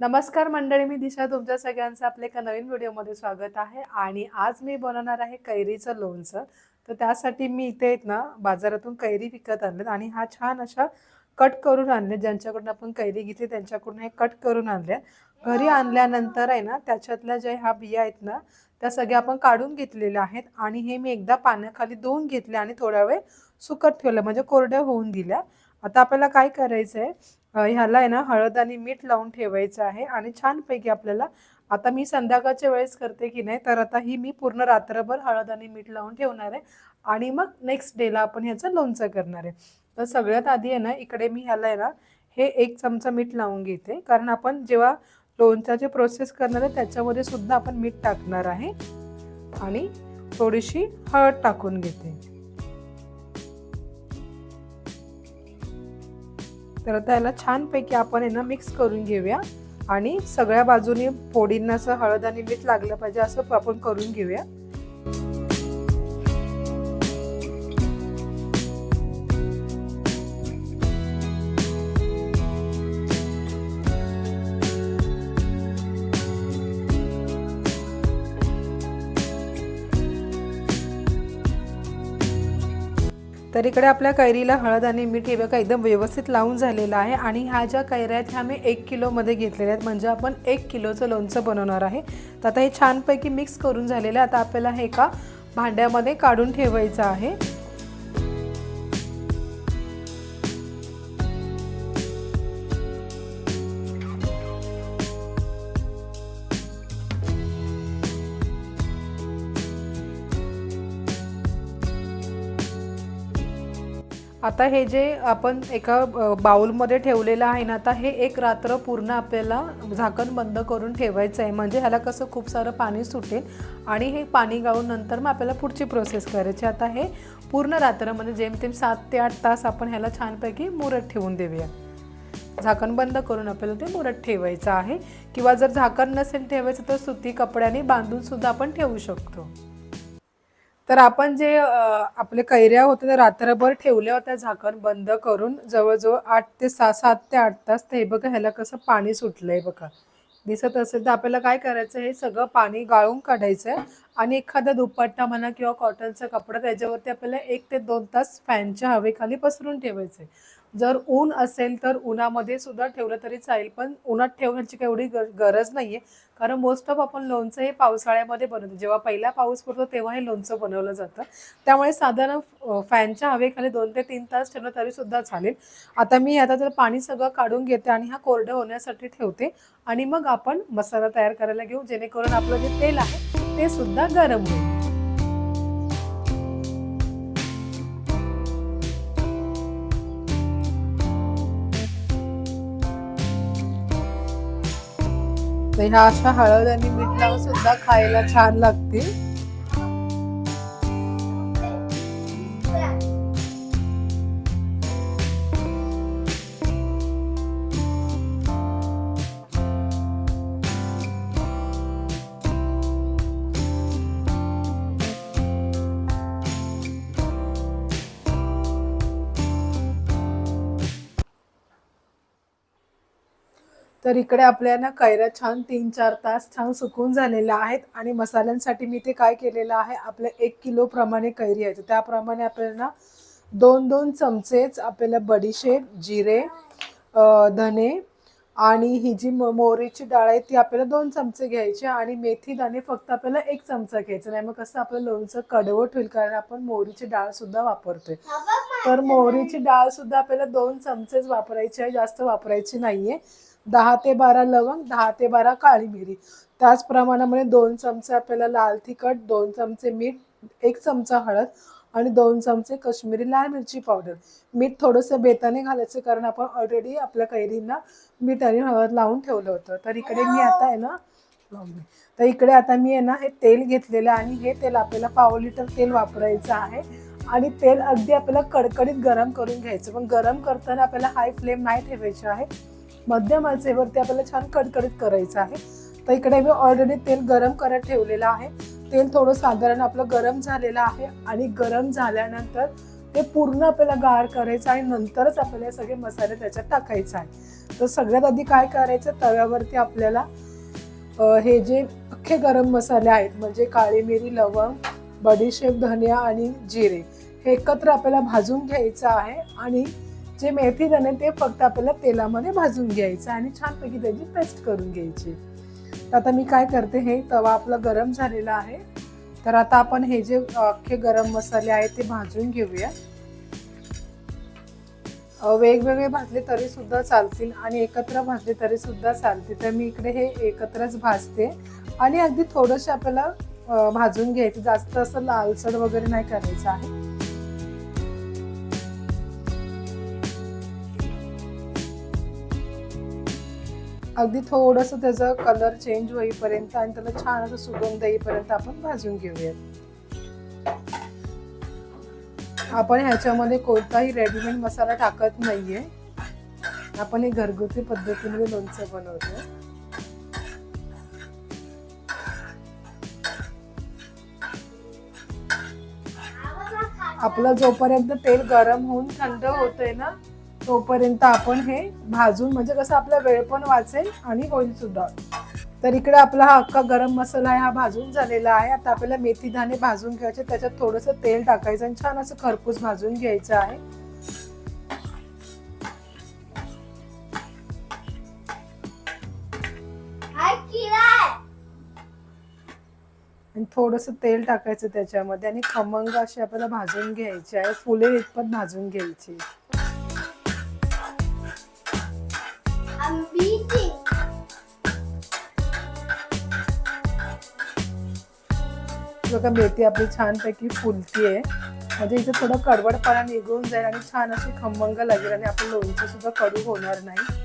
नमस्कार मंडळी मी दिशा. तुमच्या सगळ्यांचं आपल्या एका नवीन व्हिडिओमध्ये स्वागत आहे. आणि आज मी बनवणार आहे कैरीचं लोणचं. तर त्यासाठी मी इथे आहेत ना बाजारातून कैरी विकत आणलेत आणि हा छान अशा कट करून आणले ज्यांच्याकडून आपण कैरी घेतली त्यांच्याकडून हे कट करून आणले घरी आणल्यानंतर आहे ना त्याच्यातल्या ज्या ह्या बिया आहेत ना त्या सगळ्या आपण काढून घेतलेल्या आहेत. आणि हे मी एकदा पाण्याखाली धुवून घेतले आणि थोडा वेळ सुकत ठेवलं. म्हणजे कोरड्या होऊन दिल्या. आता आपल्याला काय करायचं आहे ह्याला आहे ना हळद आणि मीठ लावून ठेवायचं आहे आणि छानपैकी आपल्याला आता मी संध्याकाळच्या वेळेस करते की नाही तर आता ही मी पूर्ण रात्रभर हळद आणि मीठ लावून ठेवणार आहे आणि मग नेक्स्ट डेला आपण ह्याचं लोणचं करणार आहे. तर सगळ्यात आधी आहे ना इकडे मी ह्याला आहे ना हे एक चमचा मीठ लावून घेते. कारण आपण जेव्हा लोणच्याची प्रोसेस करणार आहे त्याच्यामध्ये सुद्धा आपण मीठ टाकणार आहे आणि थोडीशी हळद टाकून घेते. तर आता याला छानपैकी आपण आहे ना मिक्स करून घेऊया. आणि सगळ्या बाजूनी फोडींना असं हळद आणि मीठ लागलं पाहिजे असं आपण करून घेऊया. तर इकडे आपल्या कैरीला हळद आणि मीठ हे बघा एकदम व्यवस्थित लावून झालेलं आहे. आणि ह्या ज्या कैऱ्या आहेत ह्या मी एक किलोमध्ये घेतलेल्या आहेत. म्हणजे आपण एक किलोचं लोणचं बनवणार आहे. तर आता हे छानपैकी मिक्स करून झालेलं आहे. आता आपल्याला हे एका भांड्यामध्ये काढून ठेवायचं आहे. आता हे जे आपण एका बाऊलमध्ये ठेवलेलं आहे ना आता हे एक रात्र पूर्ण आपल्याला झाकण बंद करून ठेवायचं आहे. म्हणजे ह्याला कसं खूप सारं पाणी सुटेल आणि हे पाणी गाळून नंतर मग आपल्याला पुढची प्रोसेस करायची. आता हे पूर्ण रात्र म्हणजे जेमतेम सात ते आठ तास आपण ह्याला छानपैकी मुरत ठेवून देऊया. झाकण बंद करून आपल्याला ते मुरत ठेवायचं आहे. किंवा जर झाकण नसेल ठेवायचं तर सुती कपड्याने बांधून सुद्धा आपण ठेवू शकतो. तर आपण जे आपले कैऱ्या होत्या त्या रात्रभर ठेवल्या होत्या झाकण बंद करून जवळजवळ आठ ते सहा सात ते आठ तास. ते हे बघा ह्याला कसं पाणी सुटलंय बघा. दिसत असेल तर आपल्याला काय करायचं हे सगळं पाणी गाळून काढायचं आहे आणि एखादा दुपट्टा म्हणा किंवा कॉटनचा कपडा त्याच्यावरती आपल्याला एक ते दोन तास फॅनच्या हवेखाली पसरून ठेवायचं आहे जर ऊन असेल तर उन्हामध्ये सुद्धा ठेवलं तरी चालेल पण उन्हात ठेवण्याची काही एवढी गरज गरज नाहीये. कारण मोस्ट ऑफ आपण लोणचं हे पावसाळ्यामध्ये बनवतो. जेव्हा पहिला पाऊस पडतो तेव्हा हे लोणचं बनवलं जातं. त्यामुळे साधारण फॅनच्या हवेखाली दोन ते तीन तास ठेवलं तरी सुद्धा चालेल. आता मी आता तर पाणी सगळं काढून घेते आणि हा कोरडं होण्यासाठी ठेवते आणि मग आपण मसाला तयार करायला घेऊ जेणेकरून आपलं जे तेल आहे ते सुद्धा गरम होईल. तर ह्या अशा हळद आणि मीठ लावून सुद्धा खायला छान लागतील. तर इकडे आपल्या ना कैऱ्या छान तीन चार तास छान सुकून झालेल्या आहेत. आणि मसाल्यांसाठी मी ते काय केलेलं आहे आपल्या एक किलो प्रमाणे कैरी आहेत त्याप्रमाणे आपल्याला ना दोन दोन चमचेच आपल्याला बडीशेप जिरे धने आणि ही जी मोहरीची डाळ आहे ती आपल्याला दोन चमचे घ्यायचे आणि मेथी दाणे फक्त आपल्याला एक चमचा घ्यायचा नाही. मग कसं आपलं लोणचं कडवट होईल कारण आपण मोहरीची डाळ सुद्धा वापरतोय. तर मोहरीची डाळ सुद्धा आपल्याला दोन चमचेच वापरायची आहे जास्त वापरायची नाहीये. दहा ते बारा लवंग दहा ते बारा काळी मिरी. त्याच प्रमाणामध्ये दोन चमचे आपल्याला लाल तिखट दोन चमचे मीठ एक चमचा हळद आणि दोन चमचे कश्मीरी लाल मिरची पावडर. मीठ थोडंसं बेताने घालायचं कारण आपण ऑलरेडी आपल्या कैरींना मीठ आणि हळद लावून ठेवलं होतं. तर इकडे मी आता आहे ना तर इकडे आता मी आहे ना हे तेल घेतलेलं आणि हे तेल आपल्याला पाव लिटर तेल वापरायचं आहे. आणि तेल अगदी आपल्याला कडकडीत गरम करून घ्यायचं. पण गरम करताना आपल्याला हाय फ्लेम नाही ठेवायचं आहे. मध्यम आचेवरती आपल्याला छान कडकडीत करायचं आहे. तर इकडे मी ऑलरेडी तेल गरम करत ठेवलेलं आहे. तेल थोडं साधारण आपलं गरम झालेलं आहे आणि गरम झाल्यानंतर ते पूर्ण आपल्याला गार करायचं आणि नंतरच आपल्याला सगळे मसाले त्याच्यात टाकायचे आहे तर सगळ्यात आधी काय करायचं? तव्यावरती आपल्याला हे जे अख्खे गरम मसाले आहेत म्हणजे काळी मिरी लवंग बडीशेप धनिया आणि जिरे हे एकत्र आपल्याला भाजून घ्यायचं आहे. आणि जे मेथी दाणे ते फक्त आपल्याला तेलामध्ये भाजून घ्यायचं आणि छानपैकी त्याची पेस्ट करून घ्यायची. तर आता मी काय करते हे तवा आपला गरम झालेला आहे. तर आता आपण हे जे अख्खे गरम मसाले आहेत ते भाजून घेऊया. वेगवेगळे भाजले तरी सुद्धा चालतील आणि एकत्र भाजले तरी सुद्धा चालतील. तर मी इकडे हे एकत्रच भाजते आणि अगदी थोडंसं आपल्याला भाजून घ्यायचं. जास्त असं लालसड वगैरे नाही करायचं आहे. अगदी थोडंसं त्याचा कलर चेंज होईपर्यंत आणि त्याला छान असं सुगंध येईपर्यंत आपण भाजून घेऊयात. आपण ह्याच्यामध्ये कोणताही रेडीमेड मसाला टाकत नाहीये. आपण हे घरगुती पद्धतीमध्ये लोणचं बनवतो आपलं जोपर्यंत तेल गरम होऊन थंड होतंय ना तोपर्यंत आपण हे भाजून म्हणजे कसं आपला वेळ पण वाचेल आणि होईल सुद्धा. तर इकडे आपला हा अख्खा गरम मसाला आहे हा भाजून झालेला आहे. आता आपल्याला मेथी दाणे भाजून घ्यायचे त्याच्यात थोडंसं तेल टाकायचं आणि छान असं खरपूस भाजून घ्यायचं आहे. आणि थोडंसं तेल टाकायचं त्याच्यामध्ये आणि खमंग अशी आपल्याला भाजून घ्यायची आहे. फुले इतपत भाजून घ्यायची. बघा मेथी आपली छानपैकी फुलती आहे. म्हणजे इथे थोडं कडवडपणा निघून जाईल आणि छान अशी खमंग लागेल आणि आपलं लोणचं सुद्धा कडू होणार नाही.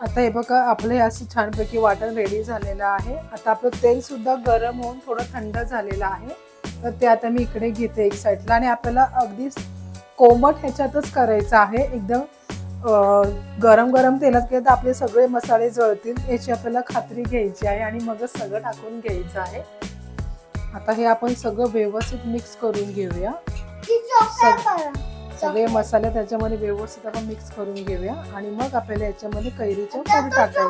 आता हे बघा आपलं हे असं छानपैकी वाटण रेडी झालेलं आहे. आता आपलं तेल सुद्धा गरम होऊन थोडं थंड झालेलं आहे. तर ते आता मी इकडे घेते एक साईडला आणि आपल्याला अगदी कोमट ह्याच्यातच करायचं आहे. एकदम गरम गरम तेलात केलं तर आपले सगळे मसाले जळतील याची आपल्याला खात्री घ्यायची आहे आणि मगच सगळं टाकून घ्यायचं आहे. आता हे आपण सगळं व्यवस्थित मिक्स करून घेऊया. सगळे मसाले त्याच्यामध्ये व्यवस्थित आपण मिक्स करून घेऊया आणि मग आपल्याला याच्यामध्ये कैरीच्या पूड टाकायच्या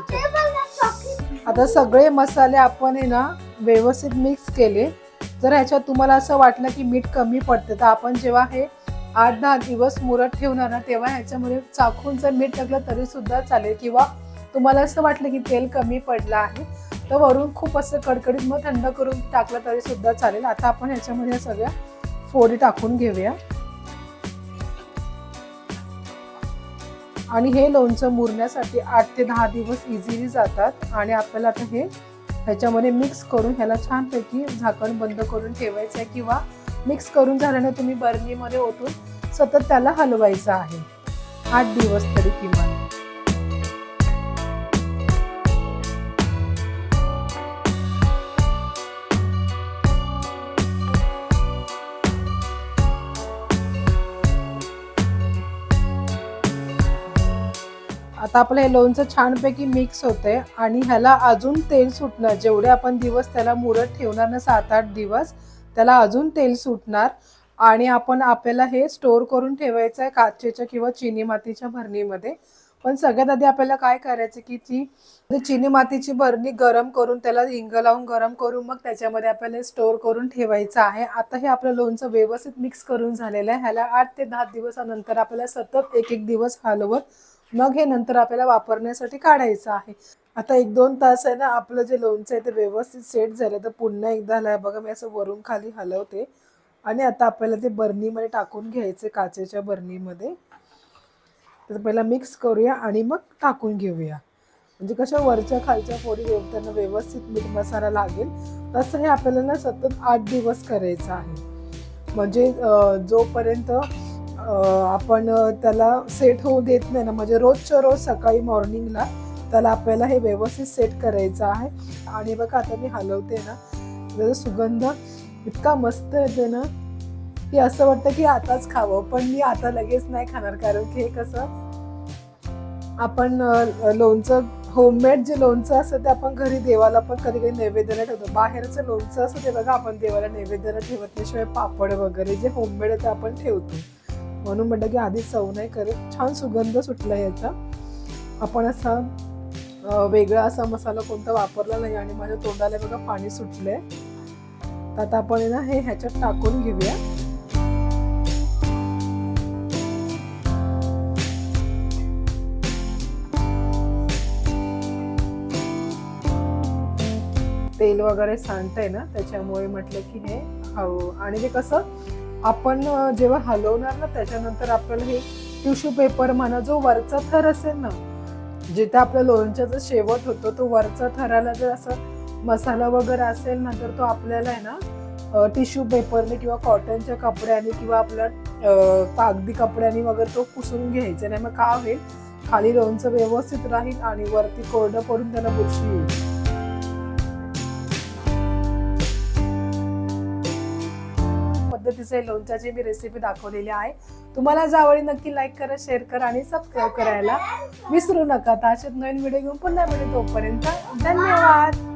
आता सगळे मसाले आपण आहे ना व्यवस्थित मिक्स केले. जर ह्याच्यात तुम्हाला असं वाटलं की मीठ कमी पडते तर आपण जेव्हा हे आठ दहा दिवस मुरत ठेवणार ना तेव्हा ह्याच्यामध्ये चाखून जर मीठ टाकलं तरी सुद्धा चालेल. किंवा तुम्हाला असं वाटलं की तेल कमी पडलं आहे तर वरून खूप असं कडकडीत मग थंड करून टाकलं तरी सुद्धा चालेल. आता आपण ह्याच्यामध्ये सगळ्या फोडी टाकून घेऊया. आणि हे लोणचं मुरण्यासाठी आठ ते दहा दिवस इझिली जातात. आणि आपल्याला आता हे ह्याच्यामध्ये मिक्स करून ह्याला छानपैकी झाकण बंद करून ठेवायचं आहे किंवा मिक्स करून झाल्याने तुम्ही बर्नीमध्ये ओतून सतत त्याला हलवायचं आहे. आठ दिवस तरी किमान. आता आपलं हे लोणचं छानपैकी मिक्स होते आणि ह्याला अजून तेल सुटणार. जेवढे आपण दिवस त्याला मुरत ठेवणार ना सात आठ दिवस त्याला अजून तेल सुटणार आणि आपण आपल्याला हे स्टोअर करून ठेवायचं आहे काचेच्या किंवा चिनी मातीच्या भरणीमध्ये. पण सगळ्यात आधी आपल्याला काय करायचं की ती म्हणजे चिनी मातीची भरणी गरम करून त्याला हिंग लावून गरम करून मग त्याच्यामध्ये आपल्याला स्टोअर करून ठेवायचं आहे. आता हे आपलं लोणचं व्यवस्थित मिक्स करून झालेलं आहे. ह्याला आठ ते दहा दिवसानंतर आपल्याला सतत एक एक दिवस हलवत मग हे नंतर आपल्याला वापरण्यासाठी काढायचं आहे. आता एक दोन तास आहे ना आपलं जे लोणचं आहे ते व्यवस्थित सेट झालं तर पुन्हा एकदा ह्याला बघा मी असं वरून खाली हलवते. आणि आता आपल्याला ते बर्नीमध्ये टाकून घ्यायचे काचेच्या बर्नीमध्ये तर पहिला मिक्स करूया आणि मग टाकून घेऊया. म्हणजे कशा वरच्या खालच्या पोरी व्यव- त्यांना व्यवस्थित मीठ मसाला लागेल तसं हे आपल्याला ना सतत आठ दिवस करायचं आहे. म्हणजे जोपर्यंत आपण त्याला सेट होऊ देत नाही ना म्हणजे रोजच्या रोज सकाळी मॉर्निंगला त्याला आपल्याला हे व्यवस्थित सेट करायचं आहे. आणि बघा आता मी हलवते ना त्याचा सुगंध इतका मस्त येते ना की असं वाटतं की आताच खावं. पण मी आता लगेच नाही खाणार कारण की हे कसं आपण लोणचं होममेड जे लोणचं असतं ते आपण घरी देवाला पण कधी कधी नैवेद्याला ठेवतो. बाहेरचं लोणचं असतं ते बघा आपण देवाला नैवेद्याला ठेवत. त्याशिवाय पापड वगैरे जे होममेड आहे ते आपण ठेवतो. म्हणून म्हटलं की आधी चव नाही करत. छान सुगंध सुटला याचा. आपण असा वेगळा असा मसाला कोणता वापरला नाही आणि माझ्या तोंडाला बघा पाणी सुटलंय. तर आता आपण आहे ना हे ह्याच्यात टाकून घेऊया. तेल वगैरे सांडतंय ना त्याच्यामुळे म्हटलं की हे हळू आणि ते कसं आपण जेव्हा हलवणार ना त्याच्यानंतर आपल्याला हे टिश्यू पेपर म्हणा जो वरचा थर असेल ना जिथे आपल्या लोणच्याचा शेवट होतो तो वरचा थराला जर असं मसाला वगैरे असेल ना तर तो आपल्याला आहे ना टिश्यू पेपरने किंवा कॉटनच्या कपड्याने किंवा आपल्या कागदी कपड्याने वगैरे तो पुसून घ्यायचा. नाही मग का होईल? खाली लोणचं व्यवस्थित राहील आणि वरती कोरडं पडून त्याला बुरशी येईल. पद्धतीचे लोणच्याची मी रेसिपी दाखवलेली आहे. तुम्हाला जर नक्की लाईक करा शेअर करा आणि सबस्क्राईब करायला विसरू नका. तर असेच नवीन व्हिडिओ घेऊन पुन्हा भेटू तोपर्यंत धन्यवाद.